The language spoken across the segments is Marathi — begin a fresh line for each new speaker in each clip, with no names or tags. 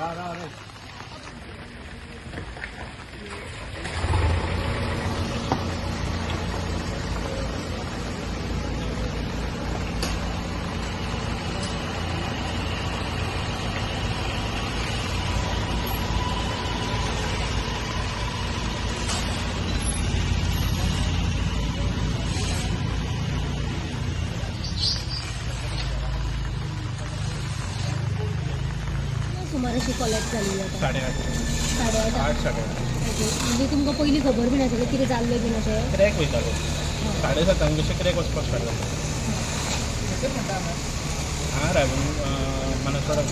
Var var. सुमाराशी कॉलेक्ट जाली आता.
साडेआठ.
साडेआठ.
आठ साडेआठ.
ओके. म्हणजे तुमकां पयलीं खबर बीन आसलें कितें जाल्लें बीन अशें
क्रॅक वयतालो साडे सातांक कशें क्रॅक वचपाक स्टार्ट जाता हां रायवन मनसवाडा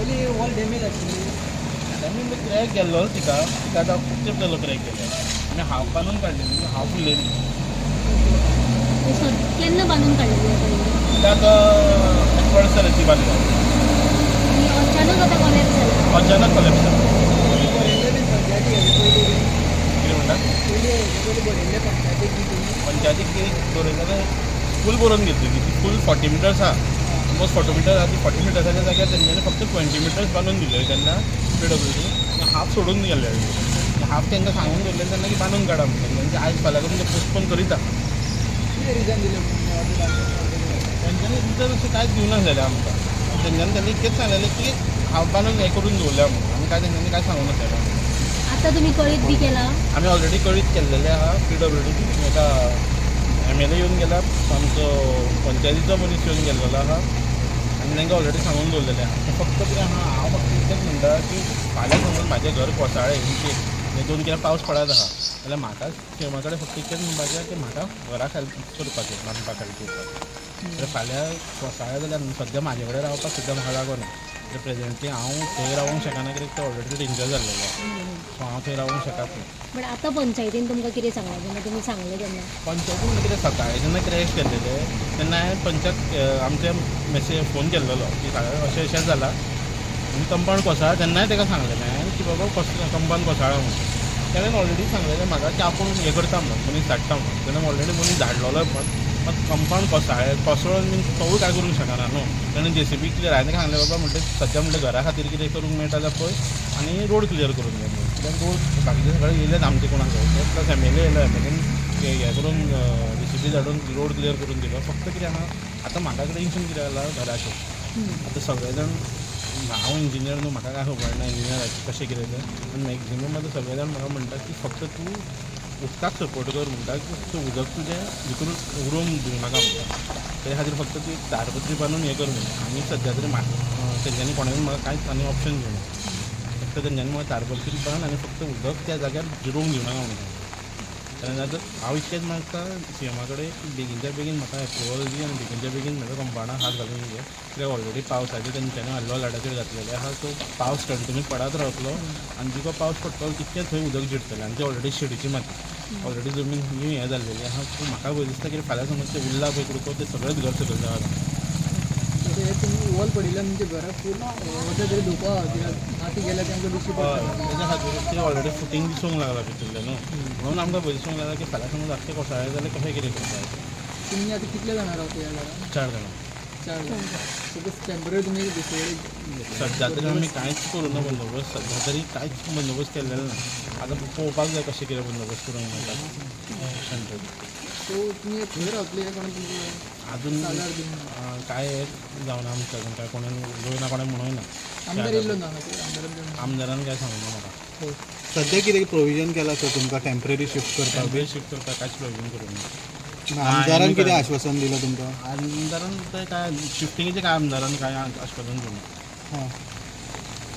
ओली वॉल डॅमेज आशिल्ली
आनी मी क्रॅक गेल्लो तिका तिका आतां खूब तेंप जालो क्रॅक गेले आमी हाफ बांदून काडलेली
ते सद- केन्ना बांदून काडलेली ही?
तिका आतां एक वर्स जालें ती बांदल्या
आनी अचानक आता कॉलेक्ट झाला.
अचानक कलेक्ट
झाला
कितें म्हणटा
पंचायतीक बी तुमी
फूल बरोवन घेतली ती फूल फॉर्टी मिटर्स आहा ऑलमोस्ट फॉर्टी मिटर्स आहा ती फॉर्टी मिटर्साच्या जाग्यार तेंच्यानी फक्त ट्वेंटी मिटर्स बांदून दिले तेन्ना पी डब्ल्यू हाफ सोडून गेले हाफ तेंकां सांगून दवरलें तेन्ना की बांदून काडा म्हणून. म्हणजे आयज फाल्यां करून ते पोस्टपोन करीता
कितें रिजन दिलें
तेंच्यांनी रिजन अशें कांयच दिवना जालें आमकां तेंच्यांनी त्यांनी तेच सांगलेलें की हाफ बांदून हें करून दवरल्या म्हणून आमी काय तेंच्यांनी काय सांगूंक जालें
आतां तुमी कळीत बी केला
आमी ऑलरेडी कळीत केल्लेले आहा पी डब्ल्यू डी एका एम एल ए येवन गेला आमचो पंचायतीचो मनीस येवन गेल्लो आहा आनी तांकां ऑलरेडी सांगून दवरलेलें आहा. फक्त कितें आहा हांव फक्त इतकेंच म्हणटा की फाल्यां समज म्हाजें घर कोसाळें म्हणजे दोन कितें पावस पडत आहा. जाल्यार म्हाका सीएमा कडेन फक्त इतकेंच म्हणपाचें की म्हाका घराक हेल्प करपाचें हेल्प करपाक जाल्यार फाल्यां कोसाळें जाल्यार सद्या म्हाजे कडेन रावपाक सुद्दां म्हाका लागना जाल्यार प्रेझेंटली हांव थंय रावूंक शकना कित्याक तें ऑलरेडी डेंजर जाल्लेलो सो हांव थंय रावूंक शकत ना
बट आतां पंचायतीन तुमकां कितें सांगलां जेन्ना तुमी सांगलें तेन्ना
पंचायतीन कितें सकाळीं जेन्ना क्रॅश केल्लेले तेन्ना हांवें पंचायत आमच्या मेसेज फोन केल्लो. की अशें अशें जालां आनी कंपाऊंड कोसळ्ळा तेन्नाय ताका सांगलेलें हांवें की बाबा कस कंपाऊंड कोसळ्ळा म्हणून. तेणेन ऑलरेडी सांगलेलें म्हाका की आपूण हें करता म्हणून मनीस धाडटा म्हणून. तेणें ऑलरेडी मनीस धाडलोलो कंपाऊंड कोसळ्ळें कोसळून बीन तोवूय काय करूंक शकना न्हू तेणें जे सी बी क्लियर हांवें सांगलें बाबा म्हणटा सद्या म्हणटा घरा खातीर कितें करूंक मेळटा जाल्यार पळय आनी रोड क्लियर करून घे म्हणून. कित्याक रोड बाकीचे सगळे येयलेत आमचे कोणाक प्लस एम एल ए येयलो एम एल हें करून जे सी बी धाडून रोड क्लियर करून दिलो. फक्त कितें आहा आतां म्हाका टेंशन कितें जालां घराचें आतां सगळे जाण हांव इंजिनियर न्हू म्हाका काय खबर ना इंजिनियराचें कशें कितें तें पूण मॅक्झिमम आतां सगळे जाण म्हाका म्हणटा की फक्त तूं उदकाक सपोर्ट कर म्हणटा की उदक तुजें भितूर उरोवंक दिवं नाका म्हणटा ते खातीर फक्त ती तारपत्री बांदून हें कर म्हणटा आनी सद्या तरी तेंच्यांनी कोणाकूय म्हाका कांयच आनी ऑप्शन दिवना फक्त तेंच्यांनी म्हाका तारपत्री बांद आनी फक्त उदक त्या जाग्यार जिरोवंक दिवं नाका म्हणटा तेन्ना जर हांव इतकेंच मागता सी एमा कडेन बेगीनच्या बेगीन म्हाका एप्रुवल दी आनी बेगीनच्या बेगीन म्हाका कंपाउंडाक हात घालून घे कित्याक ऑलरेडी पावसाचे तेंच्यांनी हल्लो लाडाचेर घातलेले. आहा सो पावस कंटिन्यू पडत रावतलो आनी जिको पावस पडटलो तितकें थंय उदक जिरतलें आनी तें ऑलरेडी शेडीची माती ऑलरेडी जमीन ही हें जाल्लेली आहा. सो म्हाका भंय दिसता की फाल्यां समज तें उरला पळय कुडको तें सगळेंच घर सकयल जाता
वॉल पडिल्ल्यान तुमच्या घराक फूल वता तरी धोका माती गेल्यार तेंकां पडटा
तेज्या खातीर ते ऑलरेडी फुटींग दिसूंक लागला भितरलें न्हू म्हणून आमकां भंय दिसूंक लागला की फाल्यां समज आख्खें कोसळ्ळें जाल्यार कशें कितें करता
तुमी आतां कितले जाणां रावता ह्या घरान
चार जाणां. सध्या तरी आमी कांयच करूना बंदोबस्त. सध्या तरी कांयच बंदोबस्त केल्लेलो ना आतां पळोवपाक जाय कशें कितें बंदोबस्त करूंक मेळटा सेंटर
सो तुमी खंय रावतले हे कोणाक तुमचे
अजून काय जावना आमच्या अजून काय कोणें उलोयना कोणें म्हणूंक
आमदार
ना
येयल्लो ना मातसो आमदारान बीन
आमदारान काय सांगूना म्हाका
हो.
सध्या कितें प्रोविजन केलां सर तुमकां टेंपररी शिफ्ट करपाक
शिफ्ट करता कांयच प्रॉब्लेम करूंक ना
आमदारान कितें आश्वासन दिलां तुमकां
आमदारान ते काय शिफ्टिंगेचे काय आमदारान काय आश्वासन दिवना
हां.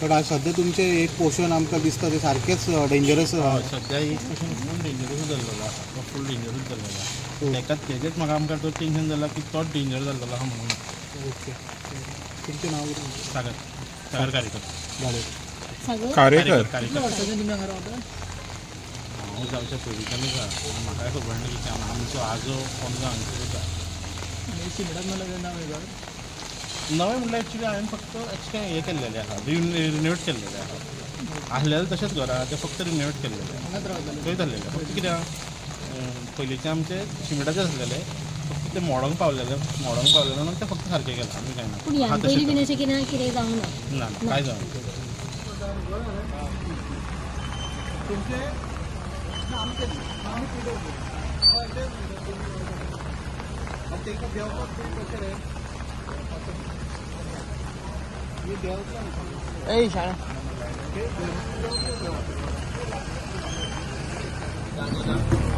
बट आज सध्या तुमचें एक पोर्शन आमकां दिसता ते सारकेंच डेंजरस
हय सध्या एक क्वेश्चन फूल डेंजरूच जाल्लेलो आसा तो फूल डेंजरूच जाल्लेलो आसा तेकाच तेजेच म्हाका आमकां तो टेंशन जाला की तोच डेंजर जाल्लेलो आहा म्हणून.
ओके. तुमचें नांव कितें
सागर. सागर कार्यकर
जालें
सगळं
कार्यकर
वर्सांच्यान तुमी हांगा रावता
हांव जावच्या पयलींच्यानूच म्हाका खबर ना की आम- आमचो आजो पणजो हांगसरूच आहा
आनी हांवें घर
नवें म्हणल्यार एक्चुली हांवें फक्त एक्स्ट्रा हें केल्लेलें आहा रिन्युवेट केल्लेलें आहा आहलेलें तशेंच घर आहा तें फक्त रिन्युवेट केल्लेलें
हांगाच रावताले
थंय जाल्लेलें फक्त कितें? आहा अं, पयलींचे आमचे शिमिटाचें आसलेलें फक्त ते मोडोंक पावलेले मोडोंक पावलेले म्हणून ते फक्त सारकें केलं. आमी काय ना?
कितें कितें जावंक ना.
ना ना, काय जावं
ए शाळा
Thank